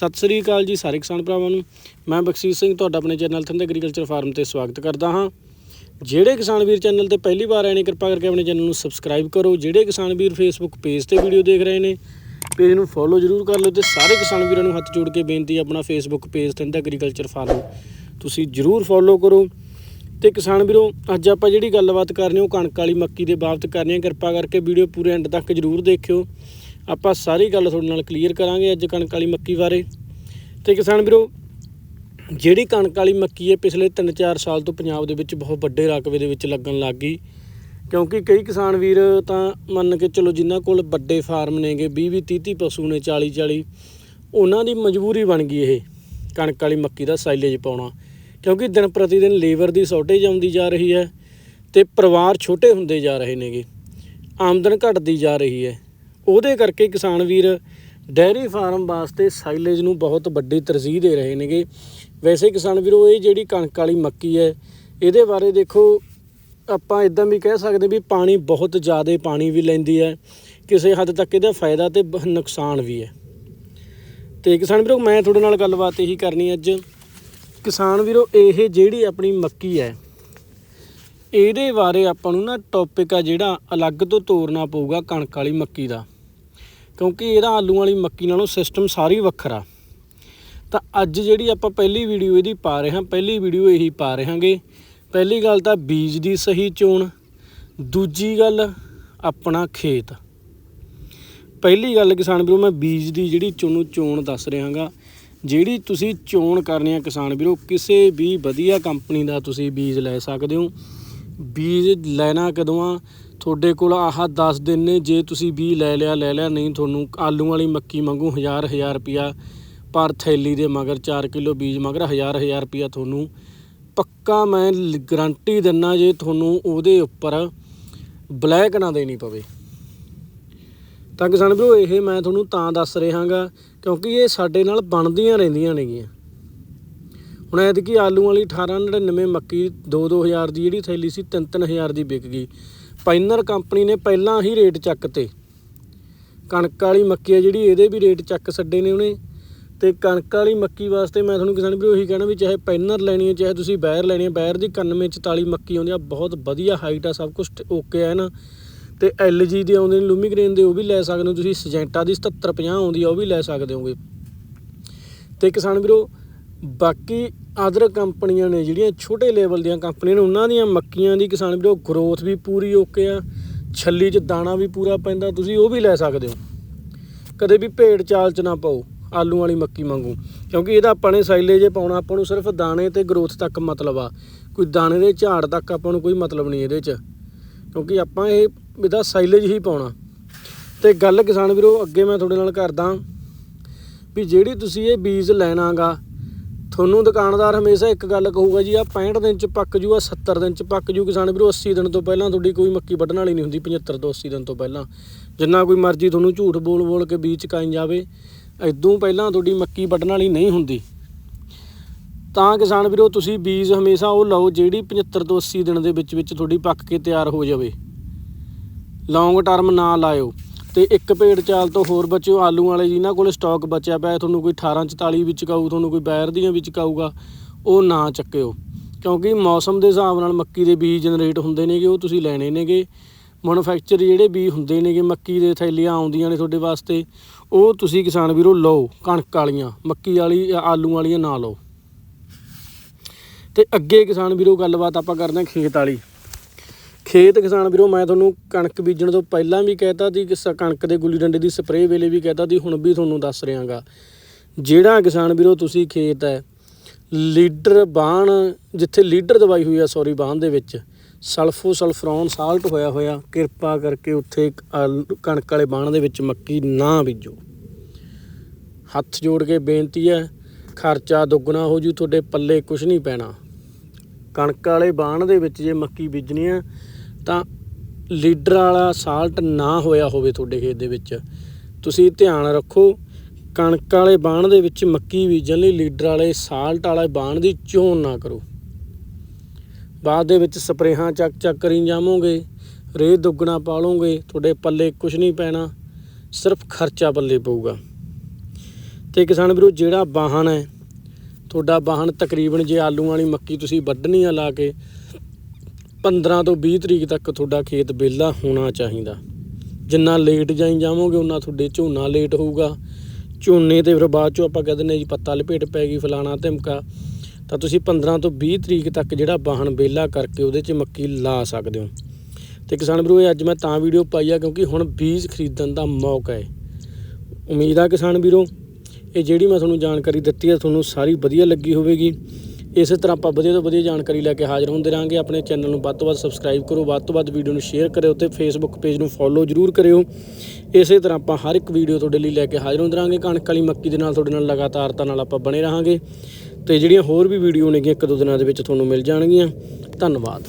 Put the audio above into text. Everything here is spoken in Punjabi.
ਸਤਿ ਸ੍ਰੀ ਅਕਾਲ ਜੀ ਸਾਰੇ ਕਿਸਾਨ ਭਰਾਵਾਂ ਨੂੰ। ਮੈਂ ਬਖਸ਼ੀਸ਼ ਸਿੰਘ ਤੁਹਾਡਾ ਆਪਣੇ ਚੈਨਲ ਥੰਦ ਐਗਰੀਕਲਚਰ ਫਾਰਮ ਤੇ ਸਵਾਗਤ ਕਰਦਾ ਹਾਂ। ਜਿਹੜੇ ਕਿਸਾਨ ਵੀਰ ਚੈਨਲ ਤੇ ਪਹਿਲੀ ਵਾਰ ਆਏ ਨੇ, ਕਿਰਪਾ ਕਰਕੇ ਆਪਣੇ ਚੈਨਲ ਨੂੰ ਸਬਸਕ੍ਰਾਈਬ ਕਰੋ। ਜਿਹੜੇ ਕਿਸਾਨ ਵੀਰ ਫੇਸਬੁੱਕ ਪੇਜ ਤੇ ਵੀਡੀਓ ਦੇਖ ਰਹੇ ਨੇ ਪੇਜ ਨੂੰ ਫੋਲੋ ਜ਼ਰੂਰ ਕਰ ਲਓ ਤੇ ਸਾਰੇ ਕਿਸਾਨ ਵੀਰਾਂ ਨੂੰ ਹੱਥ ਜੋੜ ਕੇ ਬੇਨਤੀ ਆਪਣਾ Facebook page Thand agriculture farm ਤੁਸੀਂ ਜ਼ਰੂਰ ਫੋਲੋ ਕਰੋ। ਤੇ ਕਿਸਾਨ ਵੀਰੋ, ਅੱਜ ਆਪਾਂ ਜਿਹੜੀ ਗੱਲਬਾਤ ਕਰਨੀ, ਉਹ ਕਣਕ ਵਾਲੀ ਮੱਕੀ ਦੇ ਬਾਬਤ ਕਰਨੀ ਹੈ। ਕਿਰਪਾ ਕਰਕੇ ਵੀਡੀਓ ਪੂਰੇ ਐਂਡ ਤੱਕ ਜ਼ਰੂਰ ਦੇਖਿਓ। ਆਪਾਂ ਸਾਰੀ ਗੱਲ ਤੁਹਾਡੇ ਨਾਲ ਕਲੀਅਰ ਕਰਾਂਗੇ ਅੱਜ ਕਣਕ ਵਾਲੀ ਮੱਕੀ ਬਾਰੇ। ਤੇ ਕਿਸਾਨ ਵੀਰੋ, ਜਿਹੜੀ ਕਣਕ ਵਾਲੀ ਮੱਕੀ ਹੈ ਪਿਛਲੇ 3-4 ਸਾਲ ਤੋਂ ਪੰਜਾਬ ਦੇ ਵਿੱਚ ਬਹੁਤ ਵੱਡੇ ਰਕਬੇ ਦੇ ਵਿੱਚ ਲੱਗਣ ਲੱਗ ਗਈ। ਕਿਉਂਕਿ ਕਈ ਕਿਸਾਨ ਵੀਰ ਤਾਂ ਮੰਨ ਕੇ ਚਲੋ ਜਿਨ੍ਹਾਂ ਕੋਲ ਵੱਡੇ ਫਾਰਮ ਨੇਗੇ 20-20 30-30 ਪਸ਼ੂ ਨੇ 40-40 ਉਹਨਾਂ ਦੀ ਮਜਬੂਰੀ ਬਣ ਗਈ ਇਹ ਕਣਕ ਵਾਲੀ ਮੱਕੀ ਦਾ ਸਾਈਲੇਜ ਪਾਉਣਾ। ਕਿਉਂਕਿ ਦਿਨ ਪ੍ਰਤੀ ਦਿਨ ਲੇਬਰ ਦੀ ਸ਼ਾਰਟੇਜ ਆਉਂਦੀ ਜਾ ਰਹੀ ਹੈ ਤੇ ਪਰਿਵਾਰ ਛੋਟੇ ਹੁੰਦੇ ਜਾ ਰਹੇ ਨੇਗੇ। ਆਮਦਨ ਘਟਦੀ ਜਾ ਰਹੀ ਹੈ। ਉਹਦੇ ਕਰਕੇ ਕਿਸਾਨ ਵੀਰ ਡੈਰੀ ਫਾਰਮ ਵਾਸਤੇ ਸਾਈਲੇਜ ਨੂੰ ਬਹੁਤ ਵੱਡੀ ਤਰਜੀਹ ਦੇ ਰਹੇ ਨੇਗੇ। ਵੈਸੇ ਕਿਸਾਨ ਵੀਰੋ, ਇਹ ਜਿਹੜੀ ਕਣਕ ਵਾਲੀ ਮੱਕੀ ਹੈ, ਇਹਦੇ ਬਾਰੇ ਦੇਖੋ, ਆਪਾਂ ਇਦਾਂ ਵੀ ਕਹਿ ਸਕਦੇ ਵੀ ਪਾਣੀ ਬਹੁਤ ਜ਼ਿਆਦਾ ਪਾਣੀ ਵੀ ਲੈਂਦੀ ਹੈ। ਕਿਸੇ ਹੱਦ ਤੱਕ ਇਹਦਾ ਫਾਇਦਾ ਤੇ ਬ- ਨੁਕਸਾਨ ਵੀ ਹੈ। ਤੇ ਕਿਸਾਨ ਵੀਰੋ, ਮੈਂ ਤੁਹਾਡੇ ਨਾਲ ਗੱਲਬਾਤ ਇਹੀ ਕਰਨੀ ਅੱਜ। ਕਿਸਾਨ ਵੀਰੋ, ਇਹ ਜਿਹੜੀ ਆਪਣੀ ਮੱਕੀ ਹੈ, ਇਹਦੇ ਬਾਰੇ ਆਪਾਂ ਨੂੰ ਨਾ ਟੌਪਿਕ ਆ ਜਿਹੜਾ ਅਲੱਗ ਤੋਂ ਤੋਰਨਾ ਪਊਗਾ ਕਣਕ ਵਾਲੀ ਮੱਕੀ ਦਾ। ਕਿਉਂਕਿ ਇਹਦਾ ਆਲੂ ਵਾਲੀ ਮੱਕੀ ਨਾਲੋਂ ਸਿਸਟਮ ਸਾਰੀ ਵੱਖਰਾ। ਤਾਂ ਅੱਜ ਜਿਹੜੀ ਆਪਾਂ ਪਹਿਲੀ ਵੀਡੀਓ ਇਹਦੀ ਪਾ ਰਹੇ ਹਾਂ, ਪਹਿਲੀ ਵੀਡੀਓ ਇਹੀ ਪਾ ਰਹੇ ਹਾਂਗੇ। ਪਹਿਲੀ ਗੱਲ ਤਾਂ ਬੀਜ ਦੀ ਸਹੀ ਚੋਣ, ਦੂਜੀ ਗੱਲ ਆਪਣਾ ਖੇਤ। ਪਹਿਲੀ ਗੱਲ ਕਿਸਾਨ ਵੀਰੋ, ਮੈਂ ਬੀਜ ਦੀ ਜਿਹੜੀ ਚੋਣ ਚੋਣ ਦੱਸ ਰਿਹਾਗਾ ਜਿਹੜੀ ਤੁਸੀਂ ਚੋਣ ਕਰਨੀ ਆ ਕਿਸਾਨ ਵੀਰੋ, ਕਿਸੇ ਵੀ ਵਧੀਆ ਕੰਪਨੀ ਦਾ ਤੁਸੀਂ ਬੀਜ ਲੈ ਸਕਦੇ ਹੋ। ਬੀਜ ਲੈਣਾ ਕਦੋਂ ਆ? ਤੁਹਾਡੇ ਕੋਲ ਆਹ 10 ਦਿਨ ਨੇ, ਜੇ ਤੁਸੀਂ ਬੀਜ ਲੈ ਲਿਆ ਲੈ ਲਿਆ, ਨਹੀਂ ਤੁਹਾਨੂੰ ਆਲੂ ਵਾਲੀ ਮੱਕੀ ਮੰਗੂ ਹਜ਼ਾਰ ਹਜ਼ਾਰ ਰੁਪਿਆ ਪਰ ਥੈਲੀ ਦੇ ਮਗਰ 4 ਕਿਲੋ ਬੀਜ ਮਗਰ ਹਜ਼ਾਰ ਹਜ਼ਾਰ ਰੁਪਿਆ ਤੁਹਾਨੂੰ ਪੱਕਾ ਮੈਂ ਗਰੰਟੀ ਦਿੰਨਾ ਜੇ ਤੁਹਾਨੂੰ ਉਹਦੇ ਉੱਪਰ ਬਲੈਕ ਨਾ ਦੇਣੀ ਪਵੇ। ਤਾਂ ਕਿਸਾਨ ਵੀਰੋ, ਇਹ ਮੈਂ ਤੁਹਾਨੂੰ ਤਾਂ ਦੱਸ ਰਿਹਾਗਾ ਕਿਉਂਕਿ ਇਹ ਸਾਡੇ ਨਾਲ ਬਣਦੀਆਂ ਰਹਿੰਦੀਆਂ ਨੇਗੀਆਂ। ਹੁਣ ਐਤਕੀ ਆਲੂ ਵਾਲੀ 1899 ਮੱਕੀ 2-2000 ਦੀ ਜਿਹੜੀ ਥੈਲੀ ਸੀ 3-3000 ਦੀ ਵਿਕ ਗਈ। ਪਾਈਨਰ ਕੰਪਨੀ ਨੇ ਪਹਿਲਾਂ ਹੀ ਰੇਟ ਚੱਕਤੇ। ਕਣਕ ਵਾਲੀ ਮੱਕੀ ਆ ਜਿਹੜੀ, ਇਹਦੇ ਵੀ ਰੇਟ ਚੱਕ ਛੱਡੇ ਨੇ ਉਹਨੇ। ਤੇ ਕਣਕ ਵਾਲੀ ਮੱਕੀ ਵਾਸਤੇ ਮੈਂ ਤੁਹਾਨੂੰ ਕਿਸਾਨ ਵੀਰੋ ਉਹੀ ਕਹਿਣਾ ਵੀ ਚਾਹੇ ਪੈਨਰ ਲੈਣੀ ਹੈ ਚਾਹੇ ਤੁਸੀਂ ਬੈਰ ਲੈਣੀ ਹੈ ਬੈਰ ਦੀ 91 44 ਮੱਕੀ ਆਉਂਦੀ ਆ, ਬਹੁਤ ਵਧੀਆ ਹਾਈਟ ਆ, ਸਭ ਕੁਝ ਓਕੇ ਹੈ ਨਾ। ਤੇ LG ਦੇ ਆਉਂਦੇ ਨੇ ਲੂਮੀਗ੍ਰੇਨ ਦੇ ਉਹ ਵੀ ਲੈ ਸਕਦੇ ਹੋ ਤੁਸੀਂ ਸਜੈਂਟਾ ਦੀ 77 50 ਆਉਂਦੀ ਆ, ਉਹ ਵੀ ਲੈ ਸਕਦੇ ਹੋਗੇ। ਤੇ ਕਿਸਾਨ ਵੀਰੋ ਬਾਕੀ ਅਦਰ ਕੰਪਨੀਆਂ ਨੇ ਜਿਹੜੀਆਂ ਛੋਟੇ ਲੈਵਲ ਦੀਆਂ ਕੰਪਨੀਆਂ ਨੇ, ਉਹਨਾਂ ਦੀਆਂ ਮੱਕੀਆਂ ਦੀ ਕਿਸਾਨ ਵੀਰੋ ਗਰੋਥ ਵੀ ਪੂਰੀ ਓਕੇ ਆ, ਛੱਲੀ 'ਚ ਦਾਣਾ ਵੀ ਪੂਰਾ ਪੈਂਦਾ, ਤੁਸੀਂ ਉਹ ਵੀ ਲੈ ਸਕਦੇ ਹੋ। ਕਦੇ ਵੀ ਭੇਡ ਚਾਲ 'ਚ ਨਾ ਪਾਓ, ਆਲੂ ਵਾਲੀ ਮੱਕੀ ਮੰਗੂ ਕਿਉਂਕਿ ਇਹਦਾ ਆਪਾਂ ਨੇ ਸਾਈਲੇਜ ਪਾਉਣਾ, ਆਪਾਂ ਨੂੰ ਸਿਰਫ ਦਾਣੇ ਤੇ ਗਰੋਥ ਤੱਕ ਮਤਲਬ ਆ। ਕੋਈ ਦਾਣੇ ਦੇ ਝਾੜ ਤੱਕ ਆਪਾਂ ਨੂੰ ਕੋਈ ਮਤਲਬ ਨਹੀਂ ਇਹਦੇ 'ਚ, ਕਿਉਂਕਿ ਆਪਾਂ ਇਹ, ਇਹਦਾ ਸਾਈਲੇਜ ਹੀ ਪਾਉਣਾ। ਤੇ ਗੱਲ ਕਿਸਾਨ ਵੀਰੋ, ਅੱਗੇ ਮੈਂ ਤੁਹਾਡੇ ਨਾਲ ਕਰਦਾ, ਵੀ ਜਿਹੜੀ ਤੁਸੀਂ ਇਹ ਬੀਜ ਲੈਣਾਗਾ ਤੁਹਾਨੂੰ ਦੁਕਾਨਦਾਰ ਹਮੇਸ਼ਾ ਇੱਕ ਗੱਲ ਕਹੂਗਾ ਜੀ ਆ 65 ਦਿਨ ਚ ਪੱਕ ਜੂ ਆ 70 ਦਿਨ ਚ ਪੱਕ ਜੂ ਕਿਸਾਨ ਵੀਰੋ 80 ਦਿਨ ਤੋਂ ਪਹਿਲਾਂ ਤੁਹਾਡੀ ਕੋਈ ਮੱਕੀ ਵੱਢਣ ਵਾਲੀ ਨਹੀਂ ਹੁੰਦੀ 75 ਤੋਂ 80 ਦਿਨ ਤੋਂ ਪਹਿਲਾਂ। ਜਿੰਨਾ ਕੋਈ ਮਰਜ਼ੀ ਤੁਹਾਨੂੰ ਝੂਠ ਬੋਲ ਬੋਲ ਕੇ ਬੀਜ ਚਕਾਈ ਜਾਵੇ ਇਦੋਂ ਪਹਿਲਾਂ ਤੁਹਾਡੀ ਮੱਕੀ ਵੱਢਣ ਵਾਲੀ ਨਹੀਂ ਹੁੰਦੀ। ਤਾਂ ਕਿਸਾਨ ਵੀਰੋ, ਤੁਸੀਂ ਬੀਜ ਹਮੇਸ਼ਾ ਉਹ ਲਓ ਜਿਹੜੀ 75 ਤੋਂ 80 ਦਿਨ ਦੇ ਵਿੱਚ ਵਿੱਚ ਤੁਹਾਡੀ ਪੱਕ ਕੇ ਤਿਆਰ ਹੋ ਜਾਵੇ। ਲੌਂਗ ਟਰਮ ਨਾ ਲਾਇਓ। ਤੇ ਇੱਕ ਭੇਡ ਚਾਲ ਤੋਂ ਹੋਰ ਬਚਿਓ, ਆਲੂ ਵਾਲੇ ਜਿਨ੍ਹਾਂ ਕੋਲ ਸਟਾਕ ਬਚਿਆ ਪਿਆ, ਤੁਹਾਨੂੰ ਕੋਈ 18 44 ਵਿੱਚ ਤੁਹਾਨੂੰ ਕੋਈ ਬੈਰ ਦੀਆਂ ਵਿੱਚ ਕਾਊਗਾ, ਉਹ ਨਾ ਚੱਕਿਓ। ਕਿਉਂਕਿ ਮੌਸਮ ਦੇ ਹਿਸਾਬ ਨਾਲ ਮੱਕੀ ਦੇ ਬੀਜ ਜਨਰੇਟ ਹੁੰਦੇ ਨੇਗੇ, ਉਹ ਤੁਸੀਂ ਲੈਣੇ ਨੇਗੇ। ਮੈਨੂਫੈਕਚਰ ਜਿਹੜੇ ਬੀਜ ਹੁੰਦੇ ਨੇਗੇ, ਮੱਕੀ ਦੇ ਥੈਲੀਆਂ ਆਉਂਦੀਆਂ ਨੇ ਤੁਹਾਡੇ ਵਾਸਤੇ, ਉਹ ਤੁਸੀਂ ਕਿਸਾਨ ਵੀਰੋ ਲਓ, ਕਣਕ ਵਾਲੀਆਂ, ਮੱਕੀ ਵਾਲੀ, ਆਲੂ ਵਾਲੀਆਂ ਨਾ ਲਓ। ਤੇ ਅੱਗੇ ਕਿਸਾਨ ਵੀਰੋ ਗੱਲਬਾਤ ਆਪਾਂ ਕਰਦੇ ਹਾਂ ਖੇਤ ਵਾਲੀ। ਖੇਤ ਕਿਸਾਨ ਵੀਰੋ, ਮੈਂ ਤੁਹਾਨੂੰ ਕਣਕ ਬੀਜਣ ਤੋਂ ਪਹਿਲਾਂ ਵੀ ਕਹਿਤਾ ਸੀ ਕਿ ਕਣਕ ਦੇ ਗੁੱਲੀ ਡੰਡੇ ਦੀ ਸਪਰੇਅ ਵੇਲੇ ਵੀ ਕਹਿਤਾ ਸੀ, ਹੁਣ ਵੀ ਤੁਹਾਨੂੰ ਦੱਸ ਰਿਹਾਗਾ। ਜਿਹੜਾ ਕਿਸਾਨ ਵੀਰੋ ਤੁਸੀਂ ਖੇਤ ਹੈ, ਲੀਡਰ ਬਾਣ, ਜਿੱਥੇ ਲੀਡਰ ਦਵਾਈ ਹੋਈ ਆ, ਸੌਰੀ, ਬਾਣ ਦੇ ਵਿੱਚ, ਸਲਫੋ ਸਲਫਰੋਨ ਸਾਲਟ ਹੋਇਆ ਹੋਇਆ, ਕਿਰਪਾ ਕਰਕੇ ਉੱਥੇ ਕਣਕ ਵਾਲੇ ਬਾਣ ਦੇ ਵਿੱਚ ਮੱਕੀ ਨਾ ਬੀਜੋ। ਹੱਥ ਜੋੜ ਕੇ ਬੇਨਤੀ ਹੈ, ਖਰਚਾ ਦੁੱਗਣਾ ਹੋ ਜੂ, ਤੁਹਾਡੇ ਪੱਲੇ ਕੁਝ ਨਹੀਂ ਪੈਣਾ। ਕਣਕ ਵਾਲੇ ਬਾਣ ਦੇ ਵਿੱਚ ਜੇ ਮੱਕੀ ਬੀਜਣੀ ਆ ਤਾਂ ਲੀਡਰ ਵਾਲਾ ਸਾਲਟ ਨਾ ਹੋਇਆ ਹੋਵੇ ਤੁਹਾਡੇ ਖੇਤ ਦੇ ਵਿੱਚ। ਤੁਸੀਂ ਧਿਆਨ ਰੱਖੋ, ਕਣਕ ਵਾਲੇ ਬਾਣ ਦੇ ਵਿੱਚ ਮੱਕੀ ਬੀਜਣ ਲਈ ਲੀਡਰ ਵਾਲੇ ਸਾਲਟ ਵਾਲੇ ਬਾਣ ਦੀ ਚੋਣ ਨਾ ਕਰੋ। ਬਾਅਦ ਦੇ ਵਿੱਚ ਸਪਰੇਹਾਂ ਚੱਕ ਚੱਕ ਕਰੀ ਜਾਵੋਗੇ, ਰੇਹ ਦੁੱਗਣਾ ਪਾ ਲਓਗੇ ਤੁਹਾਡੇ ਪੱਲੇ ਕੁਝ ਨਹੀਂ ਪੈਣਾ, ਸਿਰਫ ਖਰਚਾ ਪੱਲੇ ਪਊਗਾ। ਤੇ ਕਿਸਾਨ ਵੀਰੋ, ਜਿਹੜਾ ਵਾਹਨ ਹੈ, ਤੁਹਾਡਾ ਵਾਹਨ ਤਕਰੀਬਨ ਜੇ ਆਲੂ ਵਾਲੀ ਮੱਕੀ ਤੁਸੀਂ ਵੱਢਣੀ ਆ ਲਾ ਕੇ 15 ਤੋਂ 20 ਤਰੀਕ ਤੱਕ ਤੁਹਾਡਾ ਖੇਤ ਵਿਹਲਾ ਹੋਣਾ ਚਾਹੀਦਾ। ਜਿੰਨਾ ਲੇਟ ਜਾਈ ਜਾਵੋਗੇ, ਉਨਾ ਤੁਹਾਡੇ ਝੋਨਾ ਲੇਟ ਹੋਊਗਾ। ਝੋਨੇ ਤੇ ਫਿਰ ਬਾਅਦ ਚੋਂ ਆਪਾਂ ਕਹਿੰਦੇ ਨੇ ਜੀ, ਪੱਤਾ ਲਪੇਟ ਪੈ ਗਈ ਫਲਾਣਾ ਧਮਕਾ। ਤਾਂ ਤੁਸੀਂ 15 ਤੋਂ 20 ਤਰੀਕ ਤੱਕ ਜਿਹੜਾ ਵਾਹਣ ਵਿਹਲਾ ਕਰਕੇ ਉਹਦੇ 'ਚ ਮੱਕੀ ਲਾ ਸਕਦੇ ਹੋ। ਤੇ ਕਿਸਾਨ ਵੀਰੋ, ਇਹ ਅੱਜ ਮੈਂ ਤਾਂ ਵੀਡੀਓ ਪਾਈ ਆ ਕਿਉਂਕਿ ਹੁਣ ਬੀਜ ਖਰੀਦਣ ਦਾ ਮੌਕਾ ਹੈ। ਉਮੀਦ ਆ ਕਿਸਾਨ ਵੀਰੋ, ਇਹ ਜਿਹੜੀ ਮੈਂ ਤੁਹਾਨੂੰ ਜਾਣਕਾਰੀ ਦਿੱਤੀ ਹੈ ਤੁਹਾਨੂੰ ਸਾਰੀ ਵਧੀਆ ਲੱਗੀ ਹੋਵੇਗੀ। ਇਸੇ ਤਰ੍ਹਾਂ ਆਪਾਂ ਵਧੀਆ ਤੋਂ ਵਧੀਆ ਜਾਣਕਾਰੀ ਲੈ ਕੇ ਹਾਜ਼ਰ ਹੁੰਦੇ ਰਹਾਂਗੇ। ਆਪਣੇ ਚੈਨਲ ਨੂੰ ਵੱਧ ਤੋਂ ਵੱਧ ਸਬਸਕ੍ਰਾਈਬ ਕਰੋ, ਵੱਧ ਤੋਂ ਵੱਧ ਵੀਡੀਓ ਨੂੰ ਸ਼ੇਅਰ ਕਰਿਓ ਤੇ ਫੇਸਬੁੱਕ ਪੇਜ ਨੂੰ ਫੋਲੋ ਜ਼ਰੂਰ ਕਰਿਓ। ਇਸੇ ਤਰ੍ਹਾਂ ਆਪਾਂ ਹਰ ਇੱਕ ਵੀਡੀਓ ਤੁਹਾਡੇ ਲਈ ਲੈ ਕੇ ਹਾਜ਼ਰ ਹੁੰਦੇ ਰਹਾਂਗੇ। ਕਣਕ ਵਾਲੀ ਮੱਕੀ ਦੇ ਨਾਲ ਤੁਹਾਡੇ ਨਾਲ ਲਗਾਤਾਰਤਾ ਨਾਲ ਆਪਾਂ ਬਣੇ ਰਹਾਂਗੇ। ਤੇ ਜਿਹੜੀਆਂ ਹੋਰ ਵੀ ਵੀਡੀਓ ਨੇਗੀਆਂ ਇੱਕ ਦੋ ਦਿਨਾਂ ਦੇ ਵਿੱਚ ਤੁਹਾਨੂੰ ਮਿਲ ਜਾਣਗੀਆਂ। ਧੰਨਵਾਦ।